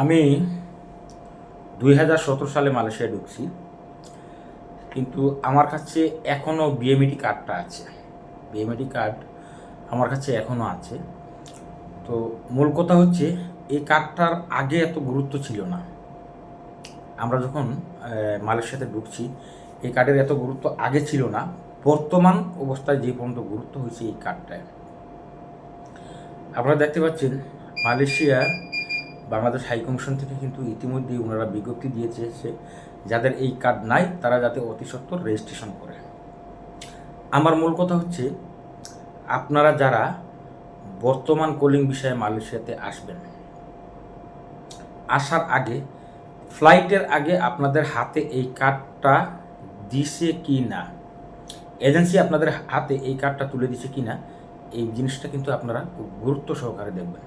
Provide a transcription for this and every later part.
আমি দুই হাজার সতেরো সালে মালয়েশিয়ায় ঢুকছি, কিন্তু আমার কাছে এখনও বিএমইটি কার্ডটা আছে। বিএমইটি কার্ড আমার কাছে এখনও আছে। তো মূল কথা হচ্ছে, এই কার্ডটার আগে এত গুরুত্ব ছিল না। আমরা যখন মালয়েশিয়াতে ঢুকছি, এই কার্ডের এত গুরুত্ব আগে ছিল না। বর্তমান অবস্থায় যে পর্যন্ত গুরুত্ব হয়েছে এই কার্ডটায় আপনারা দেখতে পাচ্ছেন, মালয়েশিয়া বাংলাদেশ হাই কমিশন থেকে কিন্তু ইতিমধ্যেই ওনারা বিজ্ঞপ্তি দিয়েছে যাদের এই কার্ড নাই, তারা যাতে অতি সত্বর রেজিস্ট্রেশন করে। আমার মূল কথা হচ্ছে, আপনারা যারা বর্তমান কলিং বিষয়ে মালয়েশিয়াতে আসবেন, আসার আগে, ফ্লাইটের আগে আপনাদের হাতে এই কার্ডটা দিছে কি না, এজেন্সি আপনাদের হাতে এই কার্ডটা তুলে দিছে কি না, এই জিনিসটা কিন্তু আপনারা খুব গুরুত্ব সহকারে দেখবেন।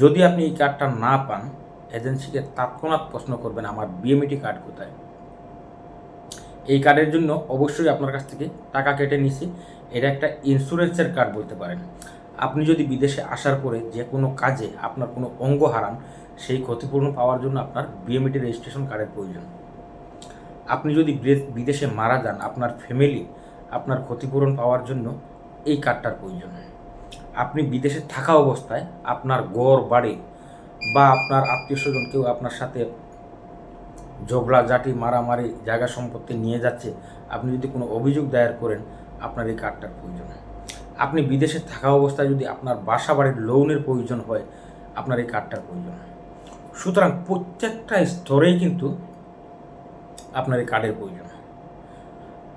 যদি আপনি এই কার্ডটা না পান এজেন্সিকে তৎক্ষণাৎ প্রশ্ন করবেন আমার বিএমইটি কার্ড কোথায়। এই কার্ডের জন্য অবশ্যই আপনার কাছ থেকে টাকা কেটে নিছি। এটা একটা ইন্স্যুরেন্সের কার্ড বলতে পারেন। আপনি যদি বিদেশে আসার পরে যে কোনো কাজে আপনার কোনো অঙ্গ হারান, সেই ক্ষতিপূরণ পাওয়ার জন্য আপনার বিএমইটি রেজিস্ট্রেশন কার্ডের প্রয়োজন। আপনি যদি বিদেশে মারা যান, আপনার ফ্যামিলি আপনার ক্ষতিপূরণ পাওয়ার জন্য এই কার্ডটার প্রয়োজন। আপনি বিদেশে থাকা অবস্থায় আপনার গড় বাড়ি বা আপনার আত্মীয় স্বজন কেউ আপনার সাথে ঝগড়া জাটি মারামারি, জায়গা সম্পত্তি নিয়ে যাচ্ছে, আপনি যদি কোনো অভিযোগ দায়ের করেন, আপনার এই কার্ডটার প্রয়োজন আপনি বিদেশে থাকা অবস্থায় যদি আপনার বাসা বাড়ির লোনের প্রয়োজন হয়, আপনার এই কার্ডটার প্রয়োজন সুতরাং প্রত্যেকটা স্তরেই কিন্তু আপনার এই কার্ডের প্রয়োজন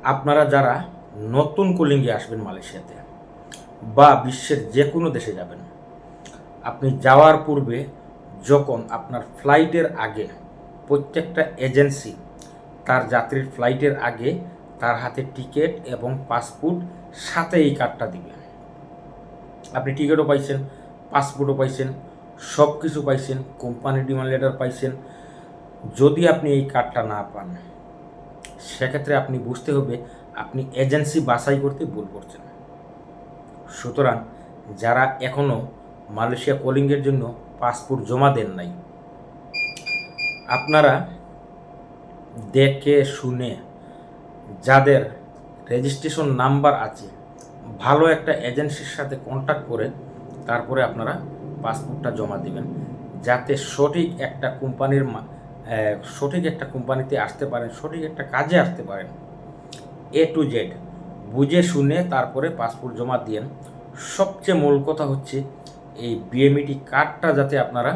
আপনারা যারা নতুন কলিঙ্গে আসবেন মালয়েশিয়াতে বা বিশ্বের যে কোনো দেশে যাবেন। আপনি যাওয়ার পূর্বে যখন আপনার ফ্লাইটের আগে প্রত্যেকটা এজেন্সি তার যাত্রীর ফ্লাইটের আগে তার হাতে টিকিট এবং পাসপোর্ট, সাথে এই কার্ডটা দিবে। আপনি টিকিটও পাইছেন, পাসপোর্টও পাইছেন সব কিছু পাইছেন কোম্পানি ডিমান্ড লেটার পাইছেন। যদি আপনি এই কার্ডটা না পান, সেক্ষেত্রে আপনি বুঝতে হবে আপনি এজেন্সি বাছাই করতে ভুল করছেন। সুতরাং যারা এখনও মালয়েশিয়া কলিংয়ের জন্য পাসপোর্ট জমা দেন নাই, আপনারা দেখে শুনে যাদের রেজিস্ট্রেশন নাম্বার আছে, ভালো একটা এজেন্সির সাথে কন্ট্যাক্ট করে তারপরে আপনারা পাসপোর্টটা জমা দিবেন। যাতে সঠিক একটা কোম্পানির সঠিক একটা কোম্পানিতে আসতে পারেন, সঠিক একটা কাজে আসতে পারেন। এ টু জেড বুঝে শুনে তারপরে পাসপোর্ট জমা দিয়েন। সবচেয়ে মূল কথা হচ্ছে এই বিএমইটি কার্ডটা যাতে আপনারা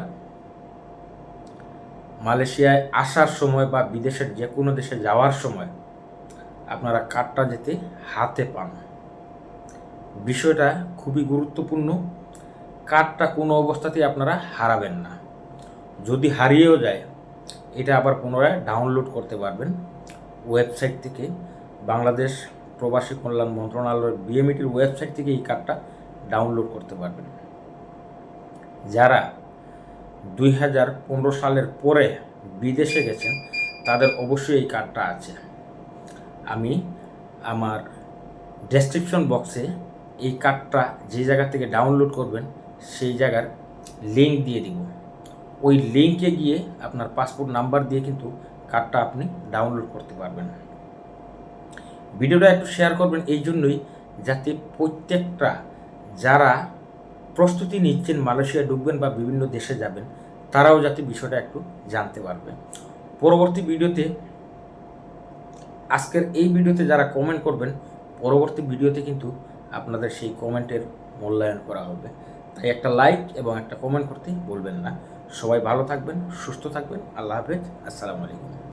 মালয়েশিয়ায় আসার সময় বা বিদেশের যে কোনো দেশে যাওয়ার সময় আপনারা কার্ডটা যেতে হাতে পান। বিষয়টা খুবই গুরুত্বপূর্ণ। কার্ডটা কোনো অবস্থাতেই আপনারা হারাবেন না। যদি হারিয়েও যায়, এটা আবার পুনরায় ডাউনলোড করতে পারবেন। ওয়েবসাইট থেকে বাংলাদেশ প্রবাসী কল্যাণ মন্ত্রণালয়ের বিএমইটির ওয়েবসাইট থেকে এই কার্ডটা ডাউনলোড করতে পারবেন। যারা দুই হাজার পনেরো সালের পরে বিদেশে গেছেন, তাদের অবশ্যই এই কার্ডটা আছে। আমি আমার ডেসক্রিপশন বক্সে এই কার্ডটা যে জায়গা থেকে ডাউনলোড করবেন, সেই জায়গার লিঙ্ক দিয়ে দিব। ওই লিঙ্কে গিয়ে আপনার পাসপোর্ট নাম্বার দিয়ে কিন্তু কার্ডটা আপনি ডাউনলোড করতে পারবেন। ভিডিওটা একটু শেয়ার করবেন এই জন্যই যাতে প্রত্যেকটা যারা প্রস্তুতি নিচ্ছেন মালয়েশিয়া ঢুকবেন বা বিভিন্ন দেশে যাবেন, তারাও যাতে বিষয়টা একটু জানতে পারবে। পরবর্তী ভিডিওতে, আজকের এই ভিডিওতে যারা কমেন্ট করবেন, পরবর্তী ভিডিওতে কিন্তু আপনাদের সেই কমেন্টের মূল্যায়ন করা হবে। তাই একটা লাইক এবং একটা কমেন্ট করতে বলবেন না। সবাই ভালো থাকবেন, সুস্থ থাকবেন। আল্লাহ হাফেজ। আসসালামু আলাইকুম।